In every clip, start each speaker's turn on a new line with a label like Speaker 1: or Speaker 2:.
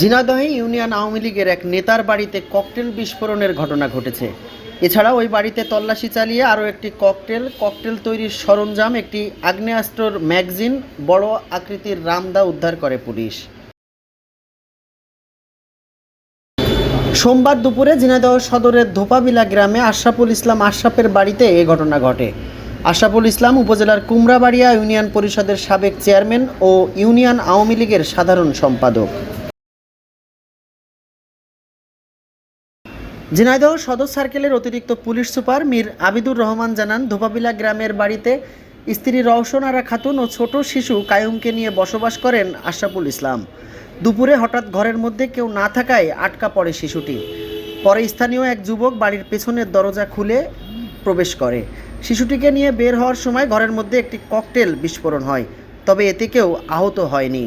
Speaker 1: ঝিনাইদহে union Awami লীগের এক নেতার বাড়িতে ককটেল বিস্ফোরণের ঘটনা ঘটেছে। এছাড়া ওই বাড়িতে তল্লাশি চালিয়ে আরও একটি ককটেল ককটেল তৈরির সরঞ্জাম, একটি আগ্নেয়াস্ত্রর ম্যাগজিন, বড় আকৃতির রামদা উদ্ধার করে পুলিশ। সোমবার দুপুরে ঝিনাইদহ সদরের ধোপাবিলা গ্রামে আশরাফুল ইসলাম আশরাফের বাড়িতে এ ঘটনা ঘটে। আশরাফুল ইসলাম উপজেলার কুমড়াবাড়িয়া ইউনিয়ন পরিষদের সাবেক চেয়ারম্যান ও ইউনিয়ন আওয়ামী লীগের সাধারণ সম্পাদক। ঝিনাইদহ সদর সার্কেলের অতিরিক্ত পুলিশ সুপার মীর আবিদুর রহমান জানান, ধোপাবিলা গ্রামের বাড়িতে স্ত্রী রওশন আরা খাতুন ও ছোট শিশু কায়ুমকে নিয়ে বসবাস করেন আশরাফুল ইসলাম। দুপুরে হঠাৎ ঘরের মধ্যে কেউ না থাকায় আটকা পড়ে শিশুটি। পরে স্থানীয় এক যুবক বাড়ির পেছনের দরজা খুলে প্রবেশ করে। শিশুটিকে নিয়ে বের হওয়ার সময় ঘরের মধ্যে একটি ককটেল বিস্ফোরণ হয়, তবে এতে কেউ আহত হয়নি।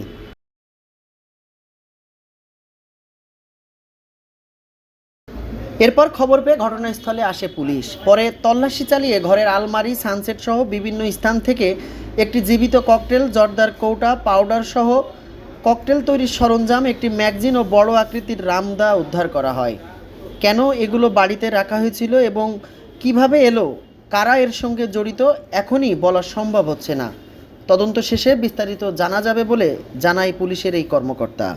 Speaker 1: এরপর খবর পেয়ে ঘটনাস্থলে আসে পুলিশ। পরে তল্লাশি চালিয়ে ঘরের আলমারি, সানসেট সহ বিভিন্ন স্থান থেকে একটি জীবিত ককটেল, জর্দার কৌটা, পাউডার সহ ককটেল তৈরির সরঞ্জাম, একটি ম্যাগজিন ও বড় আকৃতির রামদা উদ্ধার করা হয়। কেন এগুলো বাড়িতে রাখা হয়েছিল এবং কীভাবে এলো? কারা এর সঙ্গে জড়িত এখনই বলা সম্ভব হচ্ছে না। তদন্ত শেষে বিস্তারিত জানা যাবে বলে জানায় পুলিশের এই কর্মকর্তা।